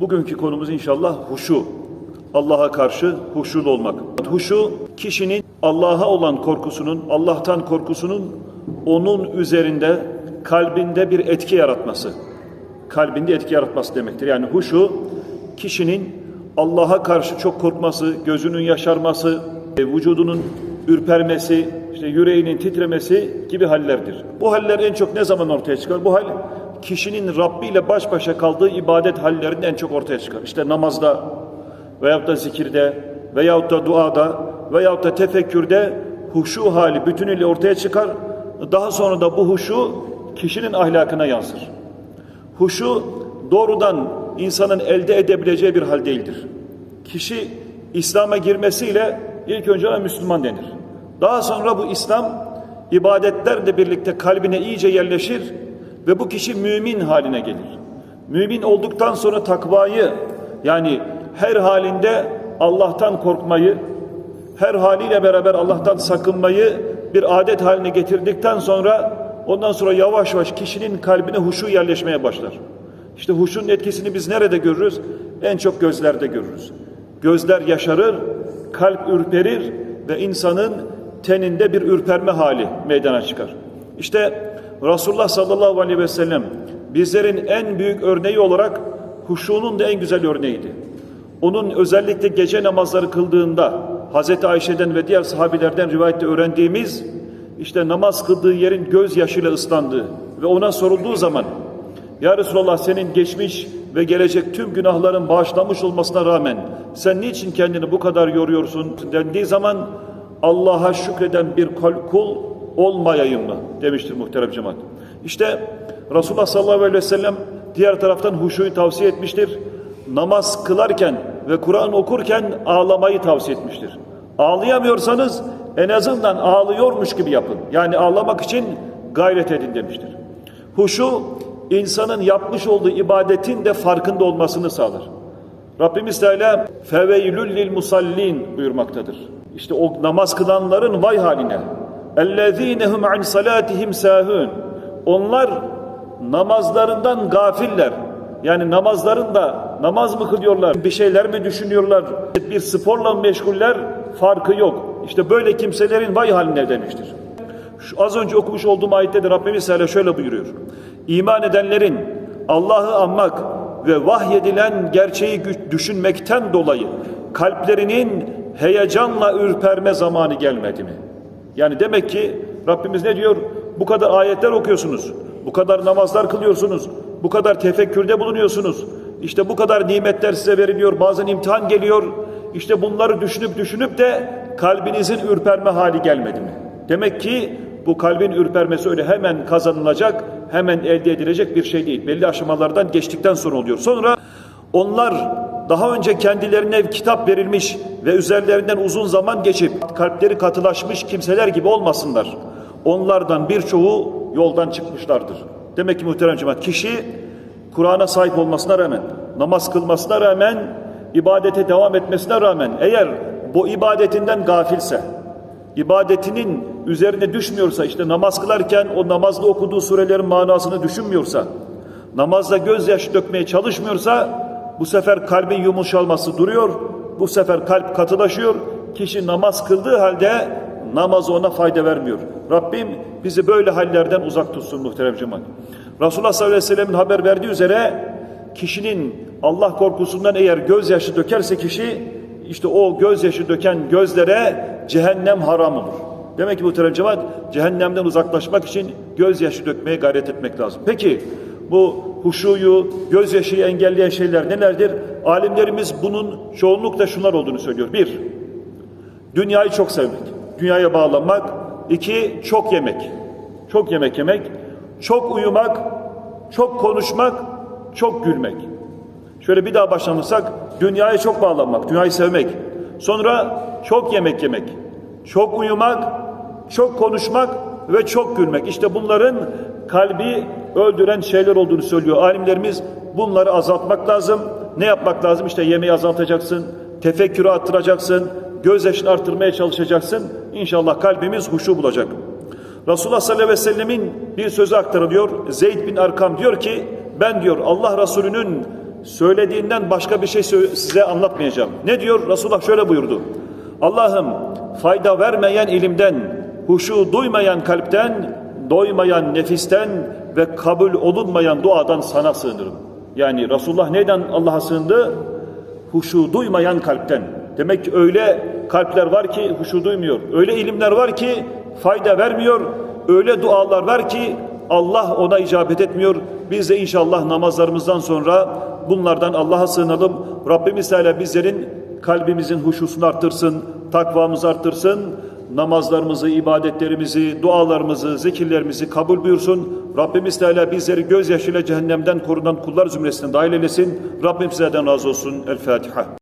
Bugünkü konumuz inşallah huşu. Allah'a karşı huşulu olmak. Huşu kişinin Allah'a olan korkusunun, Allah'tan korkusunun onun üzerinde kalbinde bir etki yaratması. Kalbinde etki yaratması demektir. Yani huşu kişinin Allah'a karşı çok korkması, gözünün yaşarması, e, vücudunun ürpermesi, işte yüreğinin titremesi gibi hallerdir. Bu haller en çok ne zaman ortaya çıkar? Bu hal kişinin Rabbi ile baş başa kaldığı ibadet hallerinde en çok ortaya çıkar. İşte namazda veyahut da zikirde veyahut da duada veyahut da tefekkürde huşu hali bütünüyle ortaya çıkar. Daha sonra da bu huşu kişinin ahlakına yansır. Huşu doğrudan insanın elde edebileceği bir hal değildir. Kişi İslam'a girmesiyle ilk önce ona Müslüman denir. Daha sonra bu İslam ibadetlerle birlikte kalbine iyice yerleşir ve bu kişi mümin haline gelir. Mümin olduktan sonra takvayı yani her halinde Allah'tan korkmayı, her haliyle beraber Allah'tan sakınmayı bir adet haline getirdikten sonra ondan sonra yavaş yavaş kişinin kalbine huşu yerleşmeye başlar. İşte huşun etkisini biz nerede görürüz? En çok gözlerde görürüz. Gözler yaşarır, kalp ürperir ve insanın teninde bir ürperme hali meydana çıkar. İşte Resulullah sallallahu aleyhi ve sellem bizlerin en büyük örneği olarak huşunun da en güzel örneğiydi. Onun özellikle gece namazları kıldığında Hazreti Ayşe'den ve diğer sahabilerden rivayette öğrendiğimiz işte namaz kıldığı yerin gözyaşıyla ıslandığı ve ona sorulduğu zaman Ya Resulallah senin geçmiş ve gelecek tüm günahların bağışlanmış olmasına rağmen sen niçin kendini bu kadar yoruyorsun dendiği zaman Allah'a şükreden bir kul olmayayım mı demiştir muhterem cemaat. İşte Resulullah sallallahu aleyhi ve sellem diğer taraftan huşuyu tavsiye etmiştir. Namaz kılarken ve Kur'an okurken ağlamayı tavsiye etmiştir. Ağlayamıyorsanız en azından ağlıyormuş gibi yapın. Yani ağlamak için gayret edin demiştir. Huşu insanın yapmış olduğu ibadetin de farkında olmasını sağlar. Rabbimiz Teala feveylül lil musallin buyurmaktadır. İşte o namaz kılanların vay haline. Ellezinehum an salatihim sahun. Onlar namazlarından gafiller. Yani namazlarında namaz mı kılıyorlar? Bir şeyler mi düşünüyorlar? Bir sporla meşguller? Farkı yok. İşte böyle kimselerin vay haline demiştir. Şu az önce okumuş olduğum ayette de Rabbimiz Teala şöyle buyuruyor. İman edenlerin Allah'ı anmak ve vahyedilen gerçeği düşünmekten dolayı kalplerinin heyecanla ürperme zamanı gelmedi mi? Yani demek ki Rabbimiz ne diyor? Bu kadar ayetler okuyorsunuz. Bu kadar namazlar kılıyorsunuz. Bu kadar tefekkürde bulunuyorsunuz. İşte bu kadar nimetler size veriliyor. Bazen imtihan geliyor. İşte bunları düşünüp düşünüp de kalbinizin ürperme hali gelmedi mi? Demek ki bu kalbin ürpermesi öyle hemen kazanılacak, hemen elde edilecek bir şey değil. Belli aşamalardan geçtikten sonra oluyor. Sonra onlar daha önce kendilerine kitap verilmiş ve üzerlerinden uzun zaman geçip kalpleri katılaşmış kimseler gibi olmasınlar. Onlardan birçoğu yoldan çıkmışlardır. Demek ki muhterem cemaat kişi Kur'an'a sahip olmasına rağmen, namaz kılmasına rağmen, ibadete devam etmesine rağmen eğer bu ibadetinden gafilse, ibadetinin üzerine düşmüyorsa, işte namaz kılarken o namazda okuduğu surelerin manasını düşünmüyorsa, namazda gözyaşı dökmeye çalışmıyorsa, bu sefer kalbin yumuşalması duruyor, bu sefer kalp katılaşıyor, kişi namaz kıldığı halde namaz ona fayda vermiyor. Rabbim bizi böyle hallerden uzak tutsun muhterem cemaat. Resulullah sallallahu aleyhi ve sellemin haber verdiği üzere kişinin Allah korkusundan eğer gözyaşı dökerse kişi işte o gözyaşı döken gözlere cehennem haram olur. Demek ki muhterem cemaat cehennemden uzaklaşmak için gözyaşı dökmeye gayret etmek lazım. Peki bu huşuyu, gözyaşıyı engelleyen şeyler nelerdir? Alimlerimiz bunun çoğunlukla şunlar olduğunu söylüyor. Bir, dünyayı çok sevmek, dünyaya bağlanmak. İki, çok yemek, çok yemek yemek. Çok uyumak, çok konuşmak, çok gülmek. Şöyle bir daha başlanırsak, dünyaya çok bağlanmak, dünyayı sevmek. Sonra çok yemek yemek, çok uyumak, çok konuşmak ve çok gülmek. İşte bunların kalbi öldüren şeyler olduğunu söylüyor alimlerimiz. Bunları azaltmak lazım. Ne yapmak lazım? İşte yemeği azaltacaksın, tefekkürü arttıracaksın, gözyaşını arttırmaya çalışacaksın. İnşallah kalbimiz huşu bulacak. Resulullah sallallahu aleyhi ve sellemin bir sözü aktarılıyor. Zeyd bin Arkam diyor ki ben diyor Allah Resulü'nün söylediğinden başka bir şey size anlatmayacağım. Ne diyor? Resulullah şöyle buyurdu. Allah'ım fayda vermeyen ilimden, huşu duymayan kalpten, doymayan nefisten ve kabul olunmayan duadan sana sığınırım. Yani Resulullah neyden Allah'a sığındı? Huşu duymayan kalpten. Demek ki öyle kalpler var ki huşu duymuyor. Öyle ilimler var ki fayda vermiyor. Öyle dualar var ki Allah ona icabet etmiyor. Biz de inşallah namazlarımızdan sonra bunlardan Allah'a sığınalım. Rabbimiz Teala bizlerin kalbimizin huşusunu arttırsın, takvamızı arttırsın. Namazlarımızı, ibadetlerimizi, dualarımızı, zikirlerimizi kabul buyursun. Rabbimiz Teala bizleri gözyaşıyla cehennemden korunan kullar zümresine dahil eylesin. Rabbim sizlerden razı olsun. El Fatiha.